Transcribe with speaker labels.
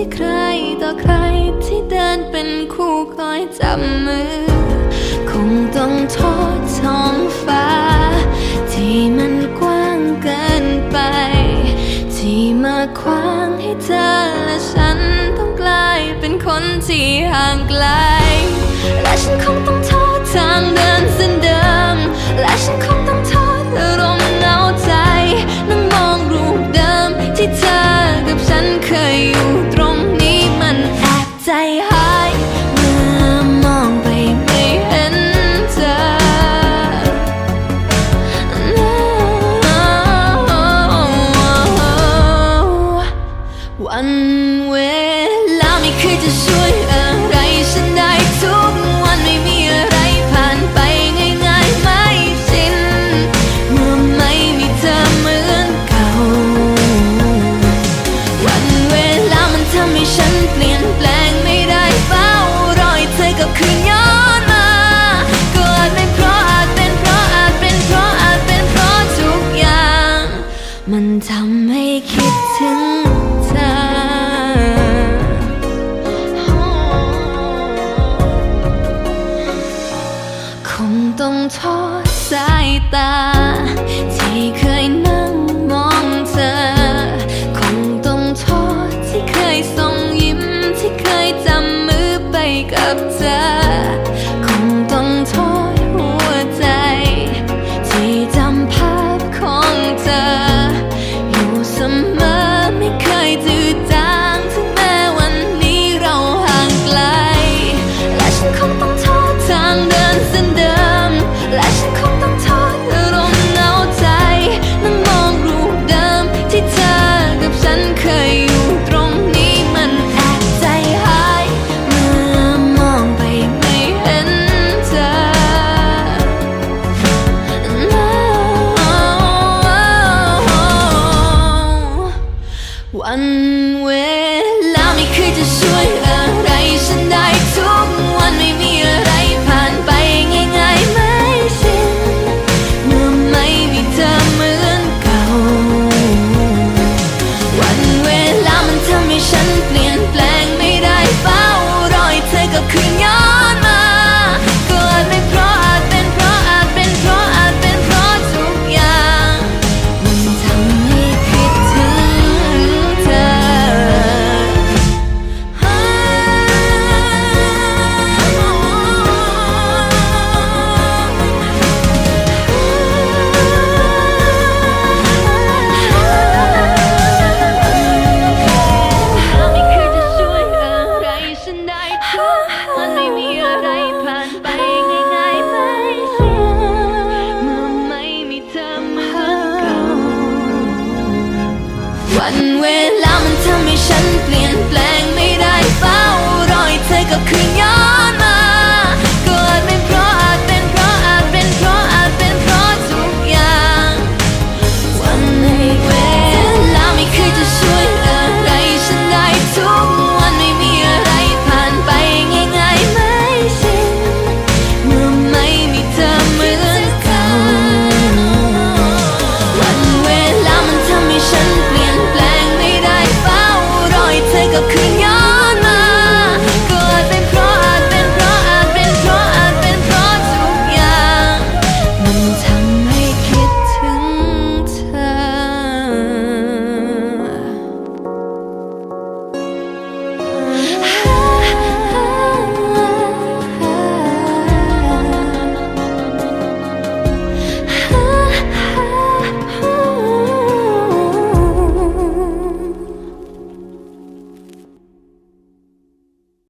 Speaker 1: ที่ใครต่อใครที่เดินเป็นคู่คอยจับมือ คงต้องโทษท้องฟ้า ที่มันกว้างเกินไป ที่มาขวางให้เธอและฉันต้องกลายเป็นคนที่ห่างไกล และฉันคงต้องโทษทางเดินเส้นเดิมและฉันคง วันเวลาไม่เคยจะช่วยอะไรฉันได้ทุกวันไม่มีอะไรผ่านไปง่ายๆไม่ชินเมื่อไม่มีเธอเหมือนเก่า วันเวลามันทำให้ฉันเปลี่ยนแปลงไม่ได้เฝ้ารอให้เธอกลับคืนย้อนมาก็อาจเป็นเพราะอาจเป็นเพราะอาจเป็นเพราะอาจเป็นเพราะทุกอย่าง มันทำให้ ทอดสายตา One way, let me create a story.